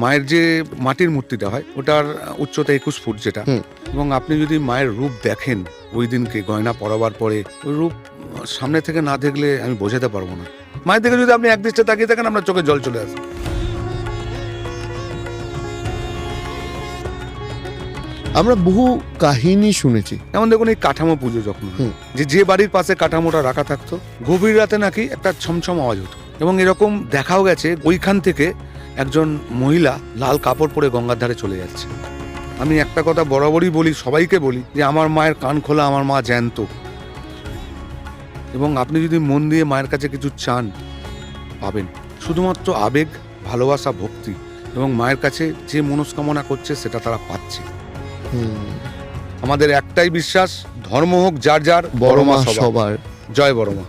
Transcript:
মায়ের যে মাটির মূর্তিটা হয় ওটার উচ্চতা একুশ ফুট যেটা। এবং আপনি যদি মায়ের রূপ দেখেন ওই দিনকে গয়না পরাবার পরে ওই রূপ সামনে থেকে না দেখলে আমি বোঝাতে পারব না। মায়ের দিকে যদি আপনি এক দৃষ্টি তাকিয়ে থাকেন আপনার চোখে জল চলে আসে আমরা বহু কাহিনী শুনেছি। যেমন দেখুন এই কাঠামো পুজো যখন যে যে বাড়ির পাশে কাঠামোটা রাখা থাকতো গভীর রাতে নাকি একটা ছমছম আওয়াজ হতো। এবং এরকম দেখাও গেছে ওইখান থেকে একজন মহিলা লাল কাপড় পরে গঙ্গার ধারে চলে যাচ্ছে। আমি একটা কথা বরাবরই বলি সবাইকে বলি যে আমার মায়ের কান খোলা আমার মা জ্যান্ত। এবং আপনি যদি মন দিয়ে মায়ের কাছে কিছু চান পাবেন। শুধুমাত্র আবেগ ভালোবাসা ভক্তি এবং মায়ের কাছে যে মনস্কামনা করছে সেটা তারা পাচ্ছে। আমাদের একটাই বিশ্বাস ধর্ম হোক যার যার বড় মা সবার। জয় বড় মা।